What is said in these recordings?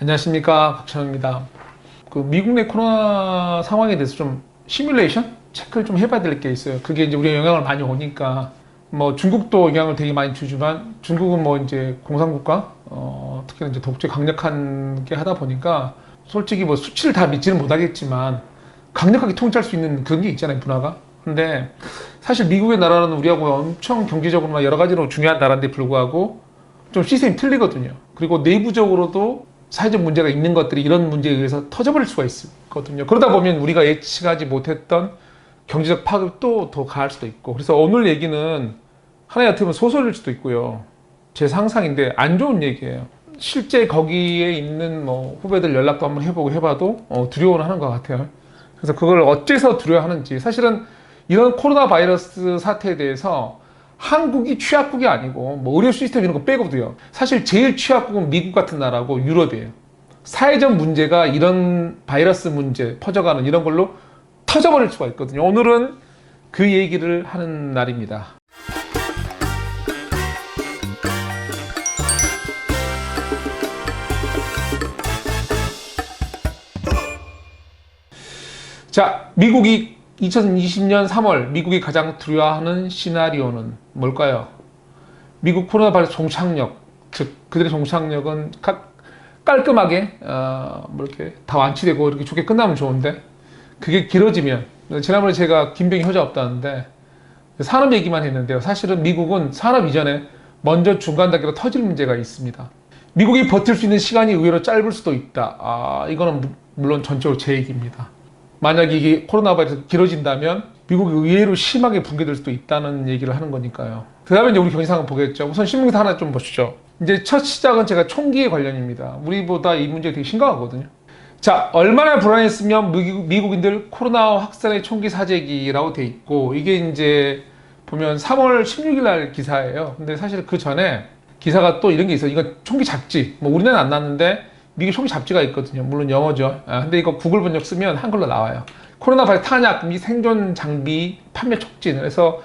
안녕하십니까 박찬호입니다. 그 미국 내 코로나 상황에 대해서 좀 시뮬레이션 체크를 좀 해봐야 될 게 있어요. 그게 이제 우리가 영향을 많이 오니까 뭐 중국도 영향을 되게 많이 주지만 중국은 뭐 이제 공산국가 어, 특히 이제 독재 강력한 게 하다 보니까 솔직히 뭐 수치를 다 믿지는 못하겠지만 강력하게 통제할 수 있는 그런 게 있잖아요 문화가. 근데 사실 미국의 나라는 우리하고 엄청 경제적으로나 여러 가지로 중요한 나라인데 불구하고 좀 시스템이 틀리거든요. 그리고 내부적으로도 사회적 문제가 있는 것들이 이런 문제에 의해서 터져버릴 수가 있거든요. 그러다 보면 우리가 예측하지 못했던 경제적 파급도 더 가할 수도 있고. 그래서 오늘 얘기는 하나의 어떻게 보면 소설일 수도 있고요. 제 상상인데 안 좋은 얘기예요. 실제 거기에 있는 뭐 후배들 연락도 한번 해보고 해봐도 어, 두려워는 하는 것 같아요. 그래서 그걸 어째서 두려워하는지 사실은 이런 코로나 바이러스 사태에 대해서 한국이 취약국이 아니고 뭐 의료 시스템 이런 거 빼고도요. 사실 제일 취약국은 미국 같은 나라고 유럽이에요. 사회적 문제가 이런 바이러스 문제 퍼져가는 이런 걸로 터져버릴 수가 있거든요. 오늘은 그 얘기를 하는 날입니다. 자, 미국이 2020년 3월 미국이 가장 두려워하는 시나리오는 뭘까요? 미국 코로나 바이러스 종착역, 즉 그들의 종착역은 가- 깔끔하게 어, 뭐 이렇게 다 완치되고 이렇게 좋게 끝나면 좋은데 그게 길어지면 지난번에 제가 김병희 효자 없다는데 산업 얘기만 했는데요. 사실은 미국은 산업 이전에 먼저 중간 단계로 터질 문제가 있습니다. 미국이 버틸 수 있는 시간이 의외로 짧을 수도 있다. 아, 이거는 무- 물론 전적으로 제 얘기입니다. 만약 이게 코로나 바이러스 길어진다면 미국이 의외로 심하게 붕괴될 수도 있다는 얘기를 하는 거니까요. 그 다음에 이제 우리 경제 상황 보겠죠. 우선 신문기사 하나 좀 보시죠. 이제 첫 시작은 제가 총기에 관련입니다. 우리보다 이 문제 되게 심각하거든요. 자, 얼마나 불안했으면 미국, 미국 인들 코로나 확산의 총기 사재기라고 돼 있고 이게 이제 보면 3월 16일 날 기사예요. 근데 사실 그 전에 기사가 또 이런 게 있어요. 이거 총기 잡지. 뭐 우리나라는 안 났는데 미국 총기 잡지가 있거든요. 물론 영어죠. 아, 근데 이거 구글 번역 쓰면 한글로 나와요. 코로나 바이러스 탄약 및 생존 장비 판매 촉진. 그래서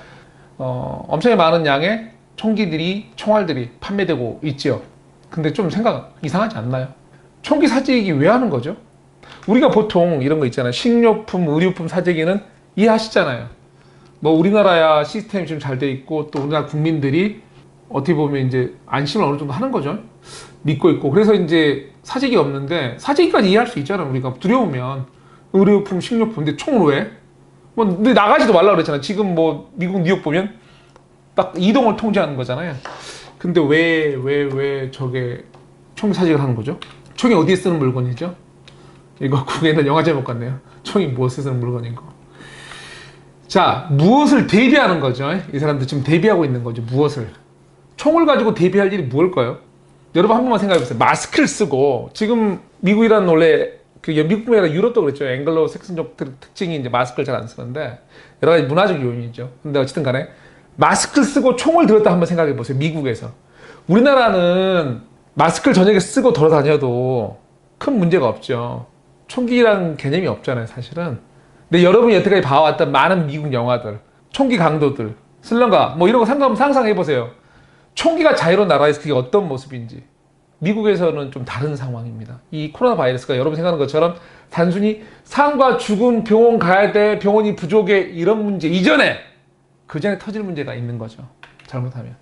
어, 엄청나게 많은 양의 총기들이 총알들이 판매되고 있죠. 근데 좀 생각 이상하지 않나요? 총기 사재기 왜 하는 거죠? 우리가 보통 이런 거 있잖아요. 식료품, 의료품 사재기는 이해하시잖아요. 뭐 우리나라야 시스템이 좀잘돼 있고 또 우리나라 국민들이 어떻게 보면 이제 안심을 어느 정도 하는 거죠. 믿고 있고 그래서 이제 사재기 없는데 사재기까지 이해할 수 있잖아요. 우리가 두려우면 의료품, 식료품 근데 총을 왜? 뭐 근데 나가지도 말라 그랬잖아요. 지금 뭐 미국 뉴욕 보면 딱 이동을 통제하는 거잖아요. 근데 왜 왜 왜 저게 총 사재기를 하는 거죠? 총이 어디에 쓰는 물건이죠? 이거 국에는 영화 제목 같네요. 총이 무엇에 쓰는 물건인 거. 자, 무엇을 대비하는 거죠? 이 사람들 지금 대비하고 있는 거죠. 무엇을? 총을 가지고 대비할 일이 무엇일까요? 여러분 한 번만 생각해 보세요. 마스크를 쓰고 지금 미국이라는 원래 그 미국뿐만 아니라 유럽도 그랬죠. 앵글로 색슨족 특징이 이제 마스크를 잘 안 쓰는데 여러 가지 문화적 요인이죠. 근데 어쨌든 간에 마스크를 쓰고 총을 들었다 한번 생각해 보세요. 미국에서. 우리나라는 마스크를 저녁에 쓰고 돌아다녀도 큰 문제가 없죠. 총기라는 개념이 없잖아요, 사실은. 근데 여러분이 여태까지 봐왔던 많은 미국 영화들, 총기 강도들, 슬럼가, 뭐 이런 거 상상, 상상해 보세요. 총기가 자유로운 나라에서 그게 어떤 모습인지. 미국에서는 좀 다른 상황입니다. 이 코로나 바이러스가 여러분 생각하는 것처럼 단순히 삶과 죽음, 병원 가야 돼, 병원이 부족해, 이런 문제 이전에, 그 전에 터질 문제가 있는 거죠. 잘못하면.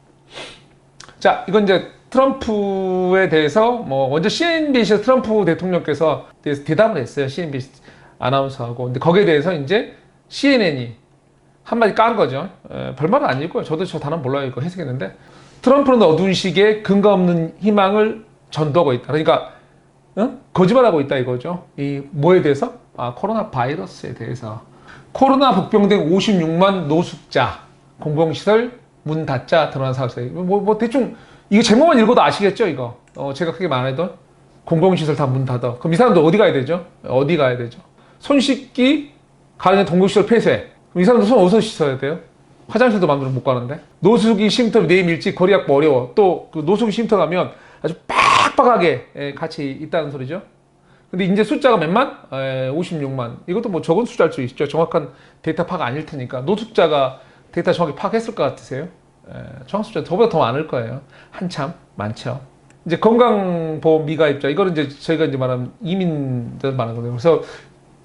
자, 이건 이제 트럼프에 대해서 뭐 먼저 CNBC에서 트럼프 대통령께서 대답을 했어요. CNBC 아나운서하고. 근데 거기에 대해서 이제 CNN이 한마디 깐 거죠. 에, 별말은 아니고요. 저도 저 단어 몰라요. 이거 해석했는데 트럼프는 어두운 시기에 근거 없는 희망을 전도하고 있다. 그러니까 응? 거짓말하고 있다 이거죠. 이 뭐에 대해서? 아 코로나 바이러스에 대해서. 코로나 복병된 56만 노숙자 공공시설 문 닫자 드러난 사업세. 뭐, 뭐 대충 이거 제목만 읽어도 아시겠죠 이거. 어, 제가 크게 말하던 공공시설 다 문 닫아. 그럼 이 사람들 어디 가야 되죠? 어디 가야 되죠? 손 씻기 가는 동공시설 폐쇄. 그럼 이 사람들 손 어디서 씻어야 돼요? 화장실도 마음대로 못 가는데 노숙이 쉼터 내 밀집 거리 약보 어려워 또 그 노숙이 쉼터 가면 아주 빡 빡하게 예, 같이 있다는 소리죠 근데 이제 숫자가 몇만? 에, 56만 이것도 뭐 적은 숫자일 수 있죠 정확한 데이터 파악 아닐 테니까 노숙자가 데이터 정확히 파악했을 것 같으세요? 에, 정확 숫자 저보다 더 많을 거예요 한참 많죠 이제 건강보험 미가입자 이거는 이제 저희가 이제 말하는 이민들 말하거든요. 그래서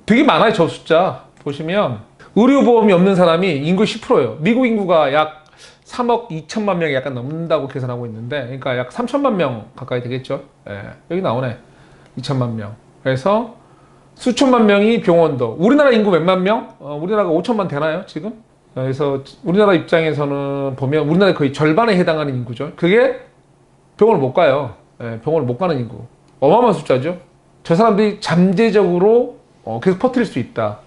되게 많아요 저 숫자 보시면 의료보험이 없는 사람이 인구 10%예요. 미국 인구가 약 3억 2천만 명이 약간 넘는다고 계산하고 있는데, 그러니까 약 3천만 명 가까이 되겠죠. 예, 여기 나오네. 2천만 명. 그래서 수천만 명이 병원도. 우리나라 인구 몇만 명? 어, 우리나라가 5천만 되나요, 지금? 어, 그래서 우리나라 입장에서는 보면 우리나라 거의 절반에 해당하는 인구죠. 그게 병원을 못 가요. 예, 병원을 못 가는 인구. 어마어마한 숫자죠. 저 사람들이 잠재적으로 어, 계속 퍼뜨릴 수 있다.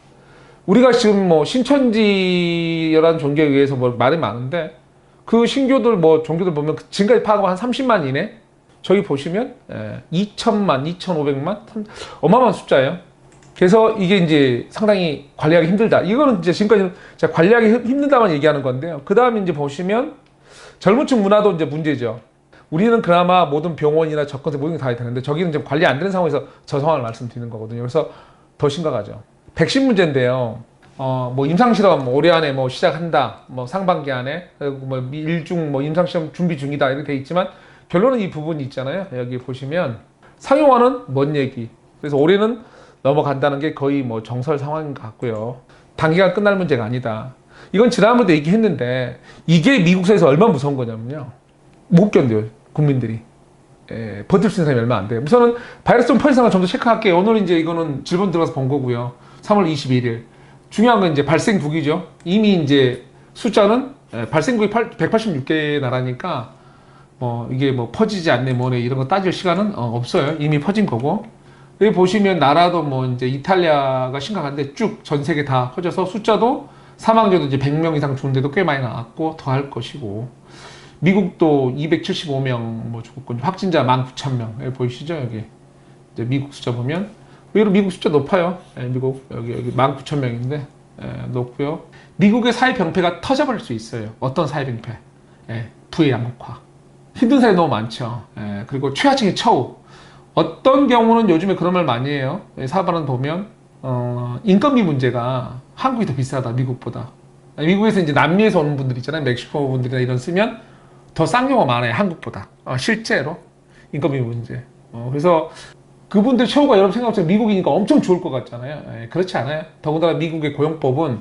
우리가 지금 뭐 신천지라는 종교에 의해서 뭐 말이 많은데 그 신교들 뭐 종교들 보면 그 지금까지 파악하면 한 30만 이내 저기 보시면 예, 2천만, 2,500만 어마어마한 숫자예요. 그래서 이게 이제 상당히 관리하기 힘들다. 이거는 이제 지금까지 제가 관리하기 힘- 힘들다만 얘기하는 건데요. 그 다음에 이제 보시면 젊은 층 문화도 이제 문제죠. 우리는 그나마 모든 병원이나 접근서 모든 게 다 되는데 저기는 지금 관리 안 되는 상황에서 저 상황을 말씀드리는 거거든요. 그래서 더 심각하죠. 백신 문제인데요. 어, 뭐 임상실험 올해 안에 뭐 시작한다. 뭐 상반기 안에 그리고 뭐 일중 뭐 임상시험 준비 중이다 이렇게 돼 있지만 결론은 이 부분이 있잖아요. 여기 보시면 상용화는 먼 얘기. 그래서 올해는 넘어간다는 게 거의 뭐 정설 상황인 것 같고요. 단기간 끝날 문제가 아니다. 이건 지난번에도 얘기했는데 이게 미국에서 얼마나 무서운 거냐면요. 못 견뎌요. 국민들이. 예, 버틸 수 있는 사람이 얼마 안 돼요. 우선은 바이러스 좀더 체크할게요. 오늘 이제 이거는 질본 들어가서 본 거고요. 3월 21일. 중요한 건 이제 발생국이죠. 이미 이제 숫자는 예, 발생국이 186개 나라니까 뭐 이게 뭐 퍼지지 않네 뭐네 이런 거 따질 시간은 어, 없어요. 이미 퍼진 거고. 여기 보시면 나라도 뭐 이제 이탈리아가 심각한데 쭉 전 세계 다 퍼져서 숫자도 사망자도 이제 100명 이상 죽는데도 꽤 많이 나왔고 더 할 것이고 미국도 275명 뭐 죽었고 확진자 19,000명 여기 보이시죠 여기 이제 미국 숫자 보면 의외로 미국 숫자 높아요. 예, 미국 여기 여기 19,000명인데 예, 높고요. 미국의 사회 병폐가 터져버릴 수 있어요. 어떤 사회 병폐? 예, 부의 양극화. 힘든 사람이 너무 많죠. 예, 그리고 최하층의 처우. 어떤 경우는 요즘에 그런 말 많이 해요. 예, 사반은 보면 어, 인건비 문제가 한국이 더 비싸다 미국보다. 미국에서 이제 남미에서 오는 분들 있잖아요. 멕시코 분들이나 이런 쓰면 더 싼 경우가 많아요 한국보다. 어, 실제로. 인건비 문제. 어, 그래서 그분들 처우가 여러분 생각하면 미국이니까 엄청 좋을 것 같잖아요. 예, 그렇지 않아요? 더군다나 미국의 고용법은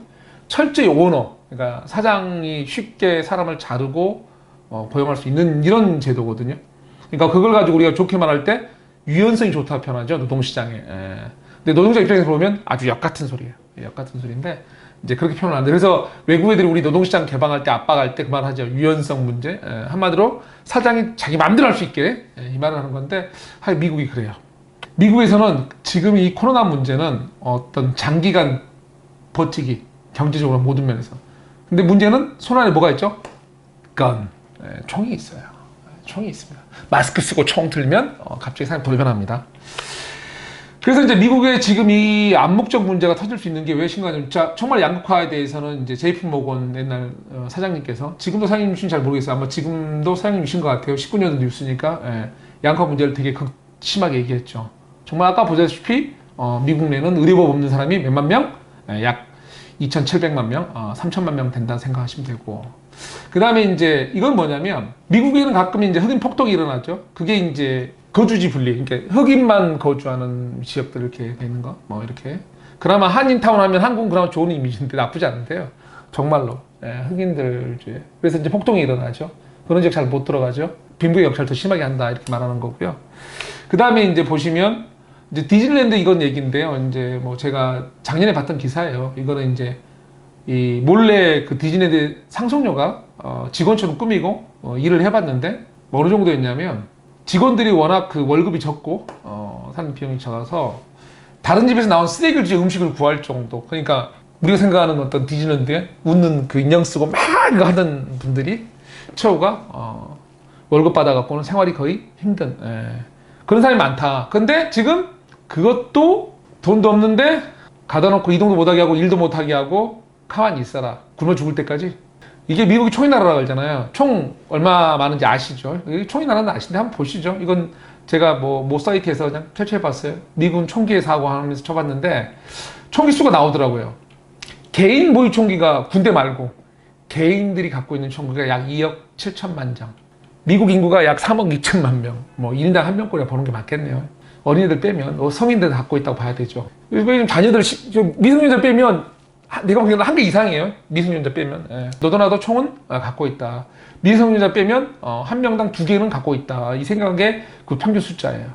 철저히 오너 그러니까 사장이 쉽게 사람을 자르고 어, 고용할 수 있는 이런 제도거든요. 그러니까 그걸 가지고 우리가 좋게 말할 때 유연성이 좋다 표현하죠 노동시장에. 예. 근데 노동자 입장에서 보면 아주 역 같은 소리예요. 역 같은 소리인데 이제 그렇게 표현을 하는데 그래서 외국 애들이 우리 노동시장 개방할 때 압박할 때 그 말 하죠. 유연성 문제. 에, 한마디로 사장이 자기 마음대로 할 수 있게 에, 이 말을 하는 건데 하 미국이 그래요 미국에서는 지금 이 코로나 문제는 어떤 장기간 버티기 경제적으로 모든 면에서 근데 문제는 손 안에 뭐가 있죠? 건 에, 총이 있어요 에, 총이 있습니다 마스크 쓰고 총 들면 어, 갑자기 사람이 돌변합니다 그래서 이제 미국의 지금 이 암묵적 문제가 터질 수 있는 게 왜 심각하냐면 자, 정말 양극화에 대해서는 이제 제이프 모건 옛날 어, 사장님께서 지금도 사장님이신지 잘 모르겠어요. 아마 지금도 사장님이신 것 같아요. 19년도 뉴스니까 예, 양극화 문제를 되게 극, 심하게 얘기했죠. 정말 아까 보다시피 어, 미국 내는 의료법 없는 사람이 몇만 명? 예, 약 2,700만 명, 어, 3천만 명 된다 생각하시면 되고. 그 다음에 이제 이건 뭐냐면 미국에는 가끔 이제 흑인 폭동이 일어나죠. 그게 이제 거주지 분리, 그러니까 흑인만 거주하는 지역들 이렇게 돼 있는 거, 뭐 이렇게. 그나마 한인타운 하면 한국은 그나마 좋은 이미지인데 나쁘지 않은데요. 정말로 예, 흑인들 이제 그래서 이제 폭동이 일어나죠. 그런 지역 잘 못 들어가죠. 빈부의 역할을 더 심하게 한다 이렇게 말하는 거고요. 그 다음에 이제 보시면 이제 디즈니랜드 이건 얘기인데요. 이제 뭐 제가 작년에 봤던 기사예요. 이거는 이제 이 몰래 그 디즈니랜드 상속녀가 어, 직원처럼 꾸미고 어, 일을 해봤는데 뭐 어느 정도였냐면 직원들이 워낙 그 월급이 적고 어, 사는 비용이 적어서 다른 집에서 나온 쓰레기를 주제 음식을 구할 정도. 그러니까 우리가 생각하는 어떤 디즈니랜드에 웃는 그 인형 쓰고 막 하던 분들이 처우가 어, 월급 받아갖고는 생활이 거의 힘든 예. 그런 사람이 많다. 근데 지금 그것도 돈도 없는데 가다 놓고 이동도 못하게 하고 일도 못하게 하고 가만히 있어라. 굶어 죽을 때까지. 이게 미국이 총이 나라라고 하잖아요. 총 얼마 많은지 아시죠? 총이 나라는 아시는데 한번 보시죠. 이건 제가 뭐, 모 사이트에서 그냥 채취해봤어요. 미군 총기의 사고 하면서 쳐봤는데 총기 수가 나오더라고요. 개인 모의 총기가 군대 말고 개인들이 갖고 있는 총기가 약 2억 7천만 장. 미국 인구가 약 3억 2천만 명, 뭐 1인당 한 명꼴이나 보는 게 맞겠네요. 어린이들 빼면 뭐 성인들 갖고 있다고 봐야 되죠. 왜냐면 자녀들 미성년자 빼면 하- 내가 보기에는 한 개 이상이에요. 미성년자 빼면 예. 너도나도 총은 아, 갖고 있다. 미성년자 빼면 어, 한 명당 두 개는 갖고 있다. 이 생각에 그 평균 숫자예요.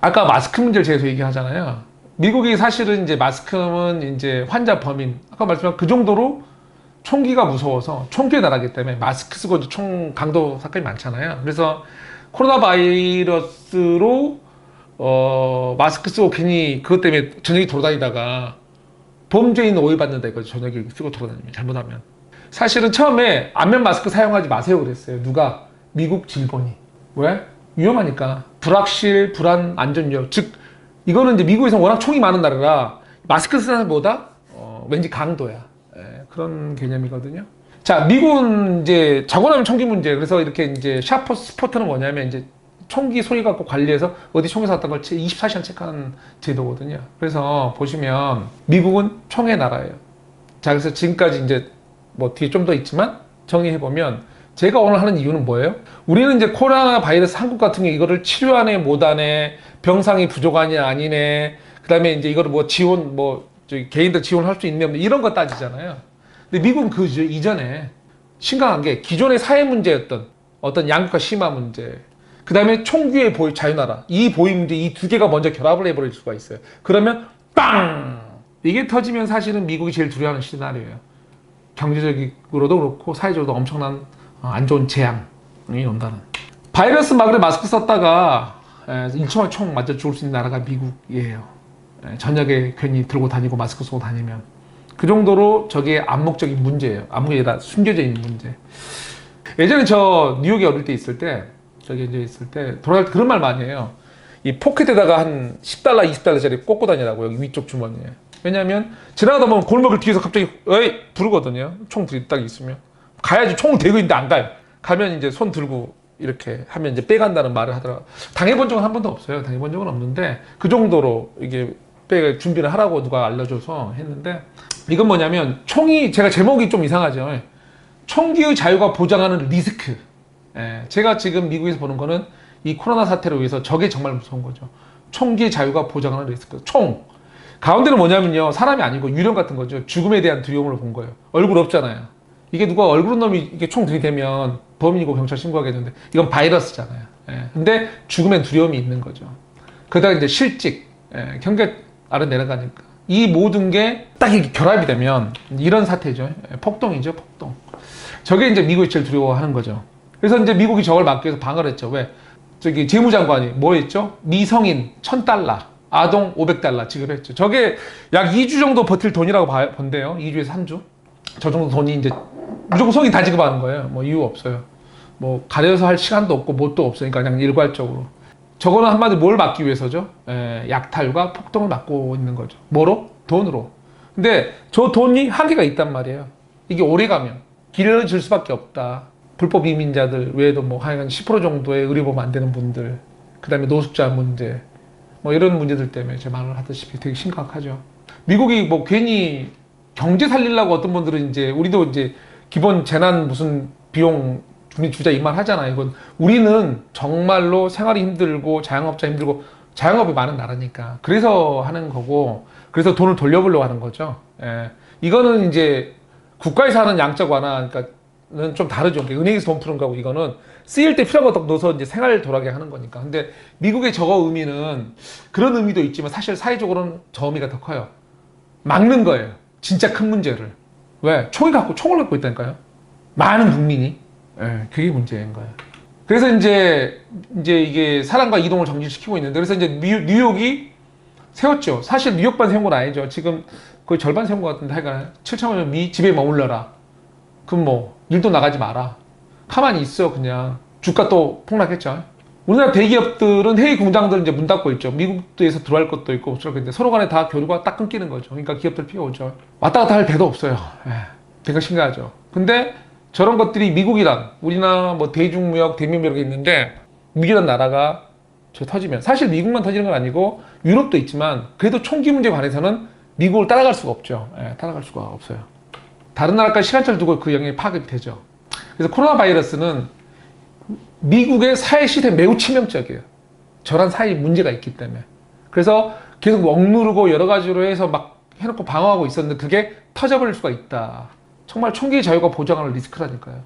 아까 마스크 문제를 제가 얘기하잖아요. 미국이 사실은 이제 마스크는 이제 환자 범인 아까 말씀한 그 정도로 총기가 무서워서 총기의 나라기 때문에 마스크 쓰고 총 강도 사건이 많잖아요. 그래서 코로나 바이러스로 어 마스크 쓰고 괜히 그것 때문에 저녁에 돌아다니다가 범죄인 오해받는다 이거죠. 저녁에 쓰고 돌아다니면 잘못하면. 사실은 처음에 안면 마스크 사용하지 마세요 그랬어요. 누가? 미국 질본이. 왜? 위험하니까. 불확실, 불안, 안전력. 즉, 이거는 이제 미국에서 워낙 총이 많은 나라라 마스크 쓰는 사람보다 어, 왠지 강도야. 예, 그런 개념이거든요. 자, 미국은 이제 자고나면 총기 문제. 그래서 이렇게 이제 샤퍼 스포트는 뭐냐면 이제 총기 소리 갖고 관리해서 어디 총기 샀던 걸 24시간 체크하는 제도거든요. 그래서 보시면 미국은 총의 나라예요. 자, 그래서 지금까지 이제 뭐 뒤에 좀 더 있지만 정리해 보면 제가 오늘 하는 이유는 뭐예요? 우리는 이제 코로나 바이러스 한국 같은 경우 이거를 치료하네 못하네 병상이 부족하냐 아니네 그 다음에 이제 이거를 뭐 지원 뭐 저기 개인들 지원할 수 있네 없네 이런 거 따지잖아요. 근데 미국은 그 이전에 심각한 게 기존의 사회 문제였던 어떤 양극화 심화 문제 그 다음에 총기의 보유 자유나라 이 보유 문제 이 두 개가 먼저 결합을 해버릴 수가 있어요. 그러면 빵 이게 터지면 사실은 미국이 제일 두려워하는 시나리오예요. 경제적으로도 그렇고 사회적으로도 엄청난 어, 안 좋은 재앙이 온다는. 바이러스 막으로 마스크 썼다가 1초만 총 맞아 죽을 수 있는 나라가 미국이에요. 에, 저녁에 괜히 들고 다니고 마스크 쓰고 다니면 그 정도로 저게 암묵적인 문제예요. 암묵이 아니라 숨겨져 있는 문제. 예전에 저 뉴욕에 어릴 때 있을 때 저기 이제 있을 때 돌아갈 때 그런 말 많이 해요. 이 포켓에다가 한 10달러, 20달러짜리 꽂고 다니라고 여기 위쪽 주머니에. 왜냐면 지나가다 보면 골목을 뒤에서 갑자기 어이 부르거든요. 총 들이 딱 있으면 가야지 총을 대고 있는데 안 가요. 가면 이제 손 들고 이렇게 하면 이제 빼간다는 말을 하더라고. 당해본 적은 한 번도 없어요. 당해본 적은 없는데 그 정도로 이게 빼 준비를 하라고 누가 알려줘서 했는데 이건 뭐냐면 총이 제가 제목이 좀 이상하죠. 총기의 자유가 보장하는 리스크. 예, 제가 지금 미국에서 보는 거는 이 코로나 사태로 위해서 저게 정말 무서운 거죠. 총기의 자유가 보장하는 리스크. 총. 가운데는 뭐냐면요. 사람이 아니고 유령 같은 거죠. 죽음에 대한 두려움을 본 거예요. 얼굴 없잖아요. 이게 누가 얼굴 놈이 이게 총 들이대면 범인이고 경찰 신고하겠는데 이건 바이러스잖아요. 예, 근데 죽음엔 두려움이 있는 거죠. 그러다가 이제 실직, 예, 경계 아래 내려가니까 이 모든 게 딱 이게 결합이 되면 이런 사태죠. 예, 폭동이죠, 폭동. 저게 이제 미국이 제일 두려워하는 거죠. 그래서 이제 미국이 저걸 막기 위해서 방어를 했죠. 왜? 저기 재무장관이 뭐 했죠? 미성인 1000달러, 아동 500달러 지급했죠. 저게 약 2주 정도 버틸 돈이라고 봐- 본대요. 2주에서 3주. 저 정도 돈이 이제 무조건 성인 다 지급하는 거예요. 뭐 이유 없어요. 뭐 가려서 할 시간도 없고 뭣도 없으니까 그냥 일괄적으로. 저거는 한마디로 뭘 막기 위해서죠? 에, 약탈과 폭동을 막고 있는 거죠. 뭐로? 돈으로. 근데 저 돈이 한계가 있단 말이에요. 이게 오래 가면 길어질 수밖에 없다. 불법 이민자들 외에도 뭐 하여간 10% 정도의 의료보험 안 되는 분들, 그 다음에 노숙자 문제, 뭐 이런 문제들 때문에 제가 말을 하다시피 되게 심각하죠. 미국이 뭐 괜히 경제 살리려고 어떤 분들은 이제 우리도 이제 기본 재난 무슨 비용 주자 이말 하잖아요. 이건 우리는 정말로 생활이 힘들고 자영업자 힘들고 자영업이 많은 나라니까 그래서 하는 거고 그래서 돈을 돌려보려고 하는 거죠. 예. 이거는 이제 국가에서 하는 양적 완화 그러니까 는좀 다르죠. 은행에서 돈 푸는 거고 이거는 쓰일 때 필요한 거 넣어서 이제 생활 돌아게 하는 거니까. 근데 미국의 저거 의미는 그런 의미도 있지만 사실 사회적으로는 저 의미가 더 커요. 막는 거예요. 진짜 큰 문제를. 왜? 총을 갖고 총을 갖고 있다니까요. 많은 국민이. 예, 그게 문제인 거예요. 그래서 이제 이제 이게 사람과 이동을 정지시키고 있는데 그래서 이제 뉴, 뉴욕이 세웠죠. 사실 뉴욕만 세운 건 아니죠. 지금 거의 절반 세운 것 같은데 하여간 7천만 명이 집에 머물러라. 그럼 뭐 일도 나가지 마라. 가만히 있어 그냥. 주가 또 폭락했죠. 우리나라 대기업들은 해외 공장들 이제 문 닫고 있죠. 미국에서 들어갈 것도 있고 그런데 서로 간에 다 교류가 딱 끊기는 거죠. 그러니까 기업들 피해 오죠. 왔다 갔다 할 배도 없어요. 예, 되게 심각하죠. 근데 저런 것들이 미국이란 우리나라 뭐 대중무역, 대미무역이 있는데 미국이란 나라가 저 터지면 사실 미국만 터지는 건 아니고 유럽도 있지만 그래도 총기 문제에 관해서는 미국을 따라갈 수가 없죠. 예, 따라갈 수가 없어요. 다른 나라까지 시간차를 두고 그 영향이 파악이 되죠. 그래서 코로나 바이러스는 미국의 사회 시스템 매우 치명적이에요. 저런 사회 문제가 있기 때문에. 그래서 계속 억누르고 여러 가지로 해서 막 해놓고 방어하고 있었는데 그게 터져버릴 수가 있다. 정말 총기 자유가 보장하는 리스크라니까요.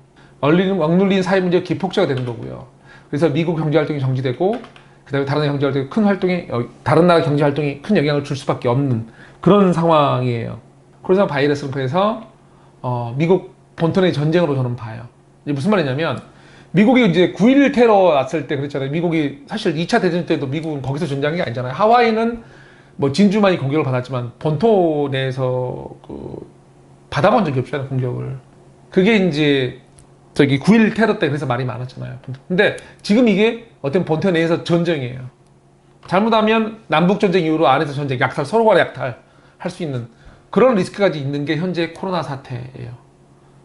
얼리는 억눌린 사회 문제가 기폭제가 되는 거고요. 그래서 미국 경제 활동이 정지되고 그다음에 다른 경제 활동이 큰 활동이 어, 다른 나라 경제 활동이 큰 영향을 줄 수밖에 없는 그런 상황이에요. 코로나 바이러스를 통해서 어, 미국 본토의 전쟁으로 저는 봐요. 이게 무슨 말이냐면 미국이 이제 9.11 테러 왔을 때 그랬잖아요. 미국이 사실 2차 대전 때도 미국은 거기서 전쟁한 게 아니잖아요. 하와이는 뭐 진주만이 공격을 받았지만 본토 내에서 그 받아본 적이 없잖아요. 공격을. 그게 이제 저기 9.11 테러 때 그래서 말이 많았잖아요. 근데 지금 이게 어떤 본토 내에서 전쟁이에요. 잘못하면 남북 전쟁 이후로 안에서 전쟁, 약탈, 서로 간의 약탈 할 수 있는 그런 리스크까지 있는 게 현재 코로나 사태예요.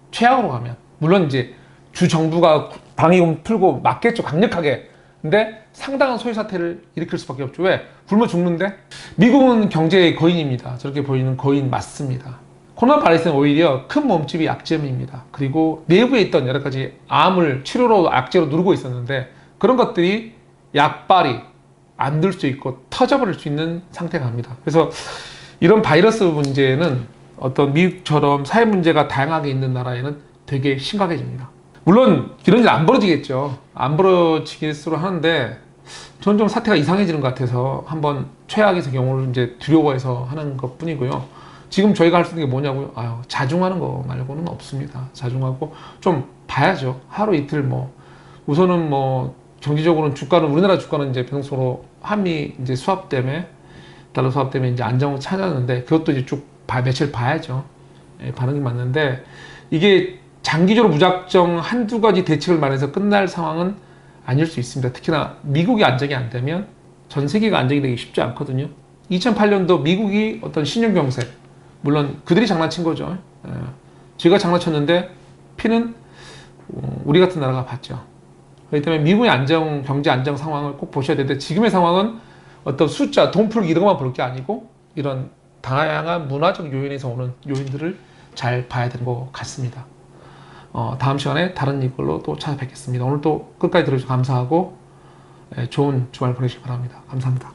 최악으로 가면 물론 이제 주 정부가 방위금 풀고 막겠죠 강력하게. 근데 상당한 소유 사태를 일으킬 수밖에 없죠. 왜? 굶어 죽는데? 미국은 경제의 거인입니다. 저렇게 보이는 거인 맞습니다. 코로나 바이러스는 오히려 큰 몸집이 약점입니다. 그리고 내부에 있던 여러 가지 암을 치료로 악재로 누르고 있었는데 그런 것들이 약발이 안 들 수 있고 터져버릴 수 있는 상태가 갑니다. 그래서 이런 바이러스 문제는 어떤 미국처럼 사회 문제가 다양하게 있는 나라에는 되게 심각해집니다. 물론 이런 일 안 벌어지겠죠. 안 벌어지겠으로 하는데 저는 좀 사태가 이상해지는 것 같아서 한번 최악의 경우를 이제 두려워해서 하는 것 뿐이고요. 지금 저희가 할 수 있는 게 뭐냐고요? 아유, 자중하는 거 말고는 없습니다. 자중하고 좀 봐야죠. 하루 이틀 뭐 우선은 뭐 경제적으로는 주가는 우리나라 주가는 이제 평소로 한미 이제 수합 때문에 달러 수합 때문에 이제 안정을 찾았는데 그것도 이제 쭉 봐, 며칠 봐야죠. 예, 반응이 맞는데 이게 장기적으로 무작정 한두 가지 대책을 말해서 끝날 상황은 아닐 수 있습니다. 특히나 미국이 안정이 안 되면 전 세계가 안정이 되기 쉽지 않거든요. 2008년도 미국이 어떤 신용경색, 물론 그들이 장난친 거죠. 예. 제가 장난쳤는데 피는 어, 우리 같은 나라가 봤죠. 그렇기 때문에 미국의 안정, 경제 안정 상황을 꼭 보셔야 되는데 지금의 상황은 어떤 숫자, 돈 풀기 이런 것만 볼 게 아니고 이런 다양한 문화적 요인에서 오는 요인들을 잘 봐야 되는 것 같습니다. 어, 다음 시간에 다른 이걸로 또 찾아뵙겠습니다. 오늘 또 끝까지 들어주셔서 감사하고 예, 좋은 주말 보내시기 바랍니다. 감사합니다.